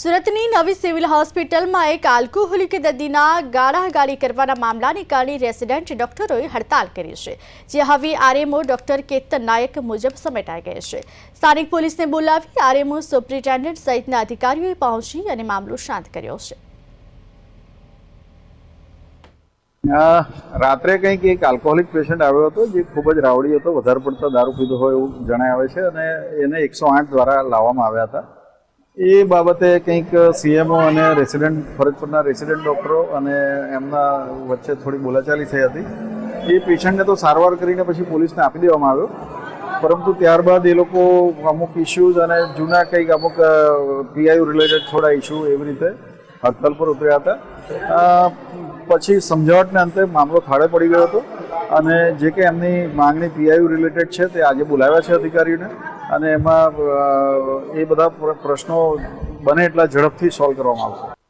સુરતની નવી સિવિલ હોસ્પિટલમાં એક આલ્કોહોલિક દર્દીના ગાળાગાળી કરવાના મામલાને કારણે રેસિડેન્ટ ડોક્ટરોએ હડતાલ કરી છે, જે હવે આરએમઓ ડોક્ટર કેતન નાયક મુજબ સમેટાઈ ગઈ છે. સ્થાનિક પોલીસને બોલાવી આરએમઓ સુપ્રિન્ટેન્ડન્ટ સહિતના અધિકારીઓએ પહોંચી અને મામલો શાંત કર્યો છે. રાત્રે કંઈક એક આલ્કોહોલિક પેશન્ટ આવ્યો હતો, જે ખૂબ જ રાવડી હતો, વધારે પડતો દારૂ પીધો હોય એવું જણાય આવે છે અને એને એકસો આઠ દ્વારા લાવવામાં આવ્યા હતા. એ બાબતે કંઈક સીએમઓ અને રેસિડેન્ટ ફરજ પરના રેસિડેન્ટ ડૉક્ટરો અને એમના વચ્ચે થોડી બોલાચાલી થઈ હતી. એ પેશન્ટને તો સારવાર કરીને પછી પોલીસને આપી દેવામાં આવ્યો. પરંતુ ત્યારબાદ એ લોકો અમુક ઇસ્યુઝ અને જૂના કંઈક અમુક પીઆઈયુ રિલેટેડ થોડા ઇસ્યુ એવી રીતે હડતાલ પર ઉતર્યા હતા. પછી સમજાવટને અંતે મામલો થાળે પડી ગયો હતો અને જે કે એમની માંગણી પીઆઈયુ રિલેટેડ છે તે આજે બોલાવ્યા છે અધિકારીઓને. અને એમાં એ બધા પ્રશ્નો બને એટલા ઝડપથી સોલ્વ કરવામાં આવશે.